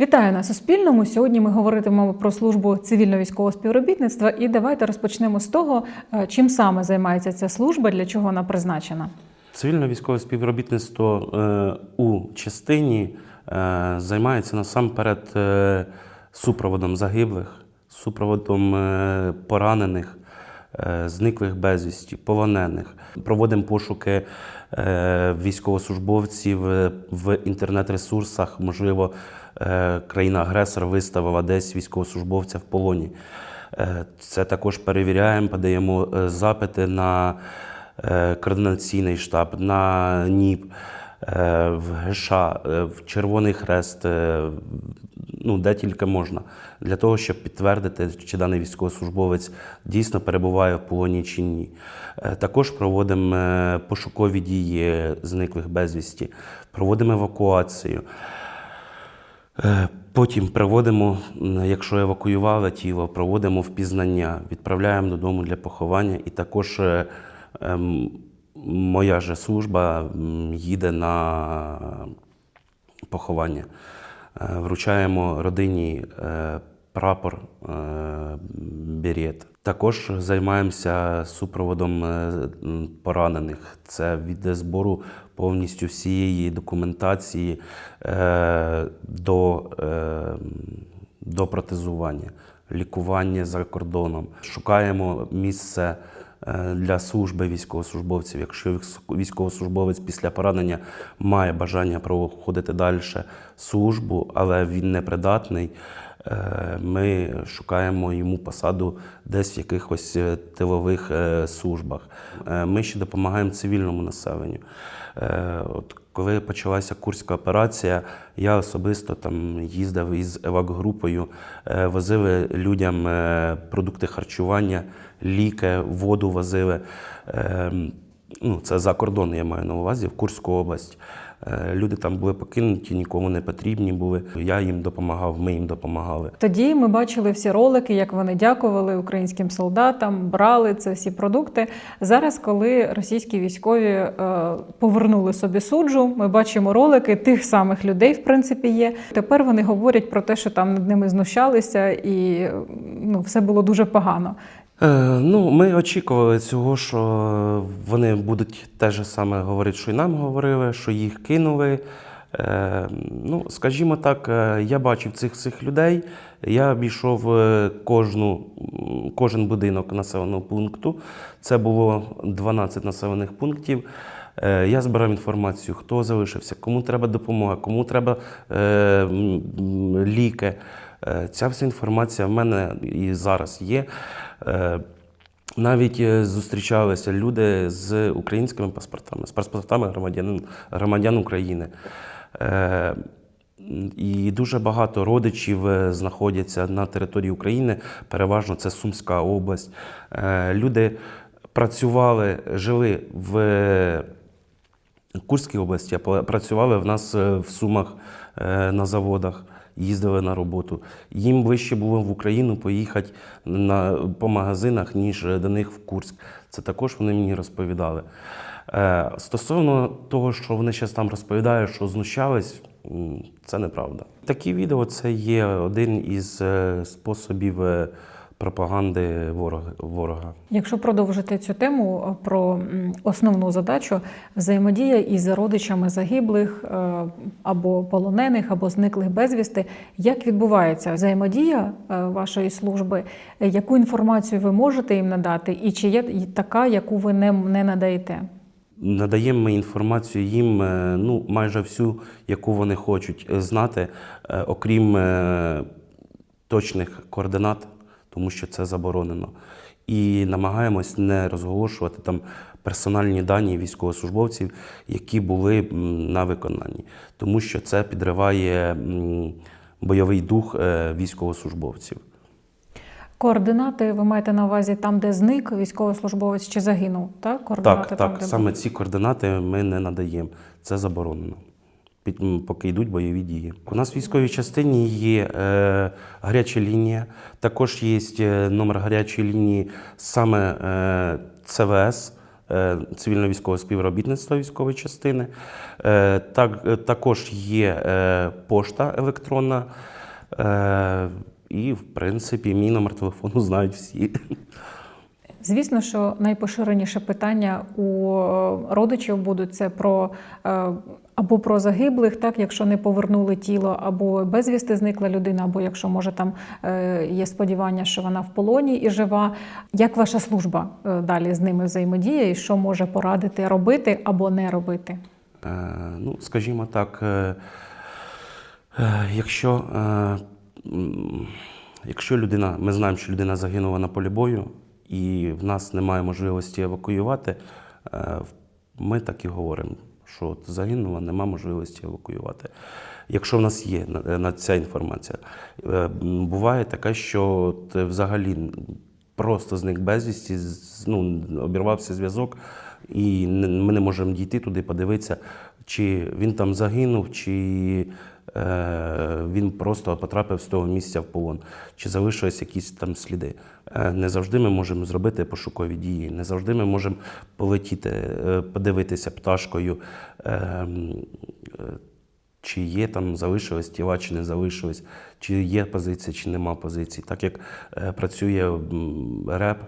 Вітаю на Суспільному. Сьогодні ми говоритимемо про службу цивільно-військового співробітництва. І давайте розпочнемо з того, е, чим саме займається ця служба, для чого вона призначена. Цивільно-військове співробітництво е, у частині е, займається насамперед супроводом загиблих, супроводом поранених, зниклих безвісті, полонених. Проводимо пошуки військовослужбовців е, в інтернет-ресурсах. Можливо, е, країна-агресор виставила десь військовослужбовця в полоні. Е, Це також перевіряємо, подаємо е, запити на е, координаційний штаб, на НІП, е, в ГШ, е, в Червоний Хрест, е, ну, де тільки можна, для того, щоб підтвердити, чи даний військовослужбовець дійсно перебуває в полоні чи ні. Е, Також проводимо е, пошукові дії зниклих безвісті, проводимо евакуацію. Е, Потім проводимо, якщо евакуювали тіло, проводимо впізнання, відправляємо додому для поховання. І також ем, моя же служба їде на поховання. Е, Вручаємо родині е, прапор е, берет. Також займаємося супроводом поранених. Це від збору повністю всієї документації до, до протезування, лікування за кордоном. Шукаємо місце для служби військовослужбовців. Якщо військовослужбовець після поранення має бажання проходити далі службу, але він не придатний, е, ми шукаємо йому посаду десь в якихось е, тилових е, службах. Е, Ми ще допомагаємо цивільному населенню. Е, От коли почалася курська операція, я особисто там їздив із евак-групою, е, возили людям е, продукти харчування, ліки, воду возили. Е, Ну, це за кордон, я маю на увазі, в Курську область. Е, Люди там були покинуті, нікому не потрібні були. Я їм допомагав, ми їм допомагали. Тоді ми бачили всі ролики, як вони дякували українським солдатам, брали це всі продукти. Зараз, коли російські військові е, повернули собі суджу, ми бачимо ролики тих самих людей, в принципі, є. Тепер вони говорять про те, що там над ними знущалися, і ну, все було дуже погано. Е, ну, ми очікували цього, що вони будуть те ж саме говорити, що й нам говорили, що їх кинули. Е, ну, скажімо так, е, я бачив цих всіх людей. Я обійшов кожну, кожен будинок населеного пункту. Це було 12 населених пунктів. Я збирав інформацію, хто залишився, кому треба допомога, кому треба ліки. Е, Ця вся інформація в мене і зараз є. Е, Навіть е, зустрічалися люди з українськими паспортами, з паспортами громадян, громадян України. І дуже багато родичів знаходяться на території України, переважно це Сумська область. Люди працювали, жили в Курській області, а працювали в нас в Сумах на заводах, їздили на роботу. Їм вище було в Україну поїхати на, по магазинах, ніж до них в Курськ. Це також вони мені розповідали. Е, Стосовно того, що вони зараз там розповідають, що знущались, це неправда. Такі відео це є один із е, способів е, пропаганди ворога. Якщо продовжити цю тему е, про основну задачу взаємодія із родичами загиблих е, або полонених, або зниклих безвісти, як відбувається взаємодія е, вашої служби? Яку інформацію ви можете їм надати, і чи є така, яку ви не, не надаєте? Надаємо ми інформацію їм ну, майже всю, яку вони хочуть знати, окрім точних координат, тому що це заборонено. І намагаємось не розголошувати там персональні дані військовослужбовців, які були на виконанні, тому що це підриває бойовий дух е, військовослужбовців. Координати ви маєте на увазі там, де зник військовослужбовець чи загинув? Так, координати Так, там, так, де саме ці координати ми не надаємо. Це заборонено. Поки йдуть бойові дії. У нас в військовій частині є е, гаряча лінія, також є е, номер гарячої лінії саме е, ЦВС, е, цивільно-військового співробітництва військової частини. Е, Так, також є пошта електронна. І, в принципі, мій номер телефону знають всі. Звісно, що найпоширеніше питання у родичів будуть це про або про загиблих, так якщо не повернули тіло, або безвісти зникла людина, або якщо може там е, є сподівання, що вона в полоні і жива. Як ваша служба е, далі з ними взаємодіє, і що може порадити робити або не робити? Е, Ну, скажімо так, е, е, якщо, е, якщо людина, ми знаємо, що людина загинула на полі бою, і в нас немає можливості евакуювати, е, ми так і говоримо, що от загинула, нема можливості евакуювати. Якщо в нас є на, ця інформація, Е, буває таке, що от, е, взагалі просто зник безвісті, ну, обірвався зв'язок, і ми не можемо дійти туди, подивитися, чи він там загинув, чи він просто потрапив з того місця в полон, чи залишились якісь там сліди. Е, не завжди ми можемо зробити пошукові дії, не завжди ми можемо полетіти, е, подивитися пташкою. Е, м, е, чи є там залишились тіла, чи не залишились, чи є позиція, чи нема позиції, так як е, працює реп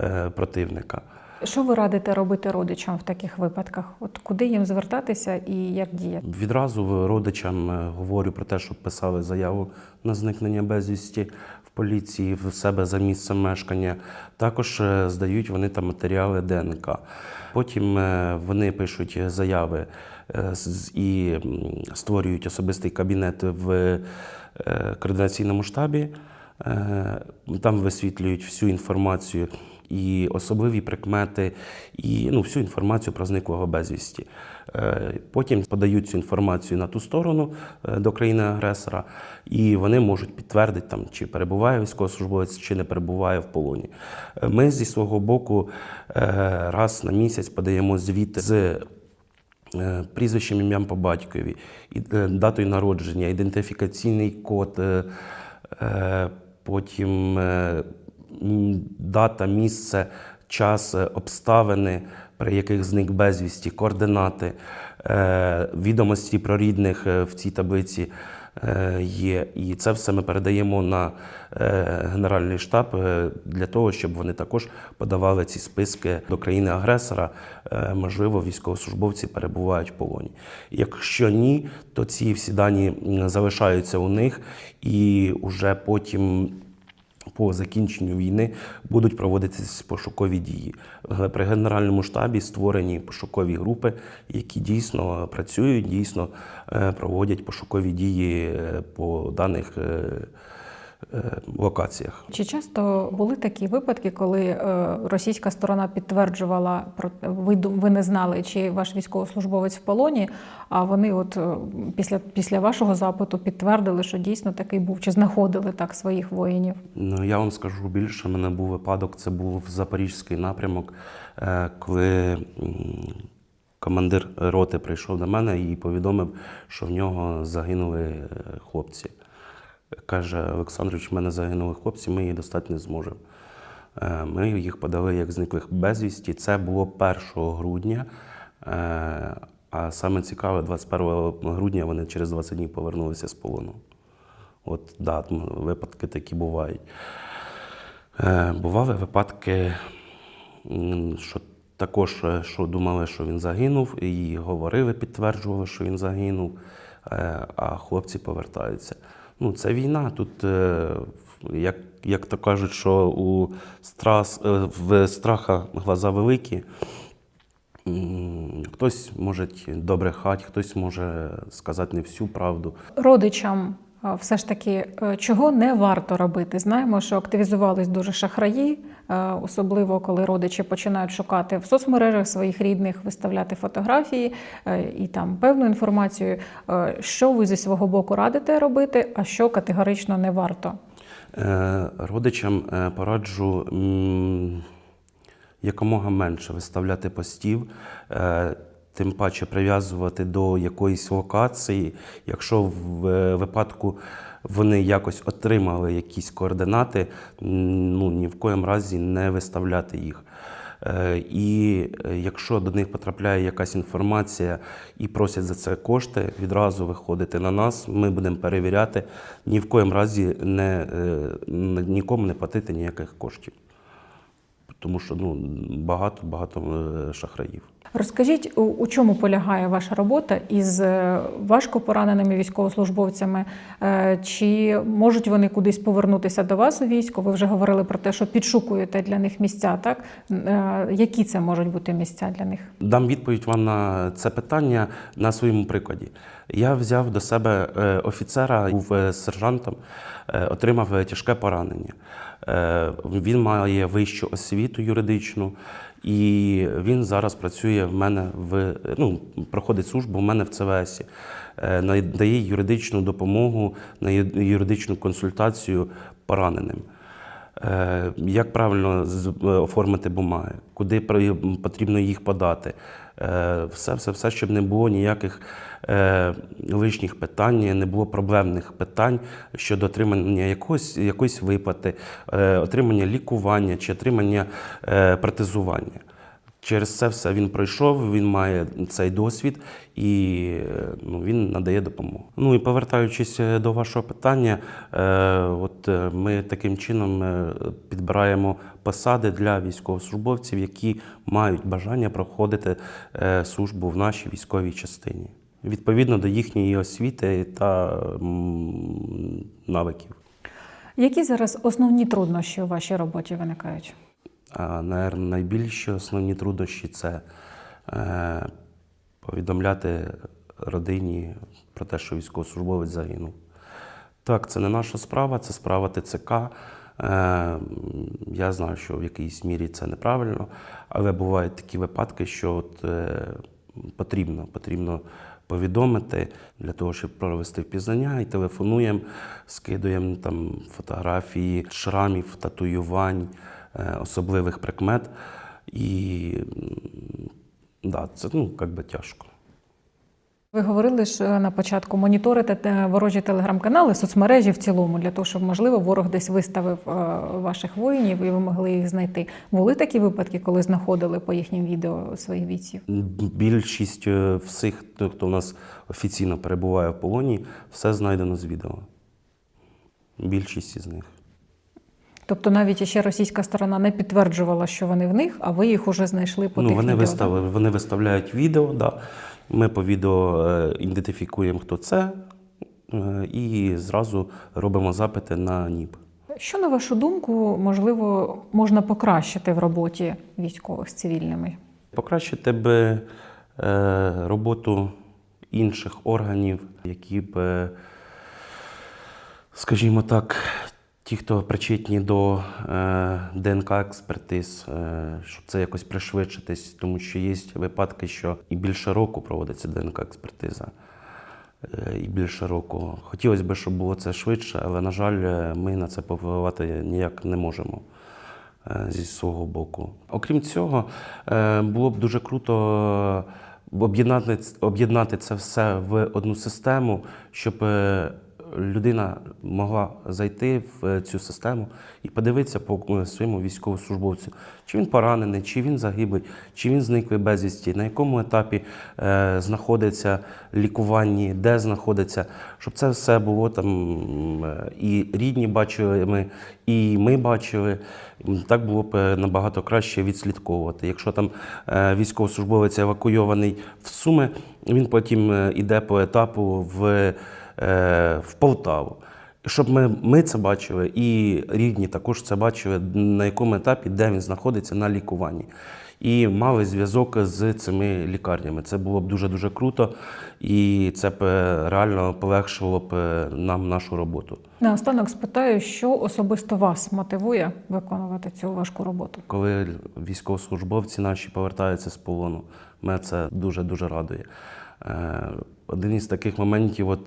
е, противника. Що ви радите робити родичам в таких випадках? От куди їм звертатися і як діяти? Відразу родичам е, говорю про те, щоб писали заяву на зникнення безвісті в поліції в себе за місцем мешкання. Також е, здають вони там матеріали ДНК. Потім е, вони пишуть заяви і створюють особистий кабінет в координаційному штабі. Там висвітлюють всю інформацію і особливі прикмети, і ну, всю інформацію про зниклого безвісті. Е, Потім подають цю інформацію на ту сторону е, до країни-агресора, і вони можуть підтвердити, там, чи перебуває військовослужбовець, чи не перебуває в полоні. Е, Ми зі свого боку раз на місяць подаємо звіт з прізвищем ім'ям по батькові, датою народження, ідентифікаційний код, потім дата, місце, час, е, обставини, при яких зник безвісті, координати, е, відомості про рідних е, в цій таблиці є. І це все ми передаємо на Генеральний штаб для того, щоб вони також подавали ці списки до країни-агресора. Можливо, військовослужбовці перебувають в полоні. Якщо ні, то ці всі дані залишаються у них і вже потім. По закінченню війни будуть проводитися пошукові дії. При Генеральному штабі створені пошукові групи, які дійсно працюють, дійсно е, проводять пошукові дії е, по даних е, локаціях. Чи часто були такі випадки, коли е, російська сторона підтверджувала про ви, ви не знали, чи ваш військовослужбовець в полоні, а вони, от е, після, після вашого запиту, підтвердили, що дійсно такий був, чи знаходили так своїх воїнів? Ну, я вам скажу більше. Мене був випадок, це був Запорізький напрямок, е, коли командир роти прийшов до мене і повідомив, що в нього загинули е, хлопці. Каже, Олександрович, в мене загинули хлопці, ми їх достати не зможемо. Е, Ми їх подали як зниклих безвісті. Це було 1 грудня. е, А саме цікаве, 21 грудня вони через 20 днів повернулися з полону. От да, випадки такі бувають. Е, бували випадки, що також що думали, що він загинув, і говорили, підтверджували, що він загинув, а хлопці повертаються. Ну, це війна. Тут, е, як, як то кажуть, що у страс, е, в страха глаза великі. Хтось може добре хать, хтось може сказати не всю правду. Родичам е, все ж таки чого не варто робити? Знаємо, що активізувались дуже шахраї, особливо коли родичі починають шукати в соцмережах своїх рідних, виставляти фотографії е, і там певну інформацію. Е, Що ви зі свого боку радите робити, а що категорично не варто? Е, Родичам е, пораджу якомога менше виставляти постів, е, тим паче прив'язувати до якоїсь локації. Якщо в е, випадку вони якось отримали якісь координати, ну ні в коєму разі не виставляти їх. Е, І е, якщо до них потрапляє якась інформація і просять за це кошти, відразу виходити на нас, ми будемо перевіряти, ні в коєму разі не, е, нікому не платити ніяких коштів. Тому що ну, багато багато шахраїв. Розкажіть, у, чому полягає ваша робота із е, важко пораненими військовослужбовцями? Е, Чи можуть вони кудись повернутися до вас у військо? Ви вже говорили про те, що підшукуєте для них місця. Так Е, які це можуть бути місця для них? Дам відповідь вам на це питання на своєму прикладі. Я взяв до себе офіцера, був сержантом, отримав тяжке поранення. Він має вищу освіту юридичну, і він зараз працює в мене в ну, проходить службу в мене в ЦВС. Е, Надає юридичну допомогу, на юридичну консультацію пораненим. Е, Як правильно е, оформити бумаги, куди потрібно їх подати. Е, Все, все, все, щоб не було ніяких е, лишніх питань, не було проблемних питань щодо отримання якогось, якоїсь виплати, е, отримання лікування чи отримання е, протезування. Через це все він пройшов, він має цей досвід і е, ну, він надає допомогу. Ну і повертаючись е, до вашого питання, е, от ми таким чином підбираємо посади для військовослужбовців, які мають бажання проходити службу в нашій військовій частині відповідно до їхньої освіти та навиків. Які зараз основні труднощі у вашій роботі виникають? Наверно, найбільші основні труднощі це е, повідомляти родині про те, що військовослужбовець загинув. Так, це не наша справа, це справа ТЦК. Е, я знаю, що в якійсь мірі це неправильно, але бувають такі випадки, що от, е, потрібно, потрібно повідомити для того, щоб провести впізнання, і телефонуємо, скидуємо там фотографії шрамів, татуювань, особливих прикмет. І да, це ну, як би тяжко. Ви говорили е, на початку моніторите ворожі телеграм-канали, соцмережі в цілому, для того, щоб можливо ворог десь виставив е, ваших воїнів і ви могли їх знайти. Були такі випадки, коли знаходили по їхнім відео своїх бійців? Більшість е, всіх, хто хто у нас офіційно перебуває в полоні, все знайдено з відео. Більшість із них. Тобто навіть ще російська сторона не підтверджувала, що вони в них, а ви їх уже знайшли по Ну, тих вони, відео. вони виставляють відео, да. ми по відео е, ідентифікуємо, хто це, е, і зразу робимо запити на НІП. Що на вашу думку можливо можна покращити в роботі військових з цивільними? Покращити би е, роботу інших органів, які б, скажімо так, ті, хто причетні до е, ДНК-експертиз, е, щоб це якось пришвидшитись, тому що є випадки, що і більше року проводиться ДНК-експертиза. Е, І більше року. Хотілося б, щоб було це швидше, але, на жаль, ми на це повпливати ніяк не можемо зі свого боку. Окрім цього, було б дуже круто об'єднати, об'єднати це все в одну систему, щоб людина могла зайти в е, цю систему і подивитися по е, своєму військовослужбовцю, чи він поранений, чи він загиблий, чи він зниклий безвісті, на якому етапі е, знаходиться лікуванні, де знаходиться, щоб це все було там і рідні бачили ми, і ми бачили. Так було б набагато краще відслідковувати. Якщо там військовослужбовець евакуйований в Суми, він потім іде по етапу в, в Полтаву. Щоб ми, ми це бачили, і рідні також це бачили, на якому етапі, де він знаходиться на лікуванні. І мали зв'язок з цими лікарнями. Це було б дуже-дуже круто, і це б е, реально полегшило б е, нам нашу роботу. Наостанок спитаю, що особисто вас мотивує виконувати цю важку роботу? Коли військовослужбовці наші повертаються з полону, мене це дуже-дуже радує. Один із таких моментів, от,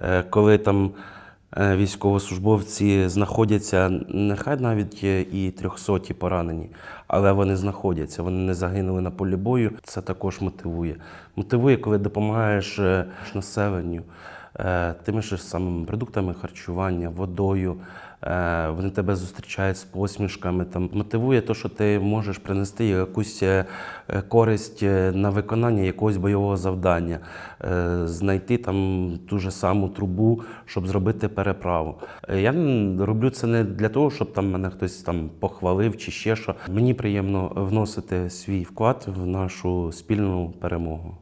е, коли там е, військовослужбовці знаходяться, нехай навіть і трьохсоті поранені, але вони знаходяться, вони не загинули на полі бою. Це також мотивує. Мотивує, коли допомагаєш е, населенню. Е, тими ж самими продуктами харчування, водою. Е, Вони тебе зустрічають з посмішками. Там мотивує те, що ти можеш принести якусь е, користь на виконання якогось бойового завдання, знайти там ту же саму трубу, щоб зробити переправу. Я роблю це не для того, щоб там мене хтось там похвалив чи ще що. Мені приємно вносити свій вклад в нашу спільну перемогу.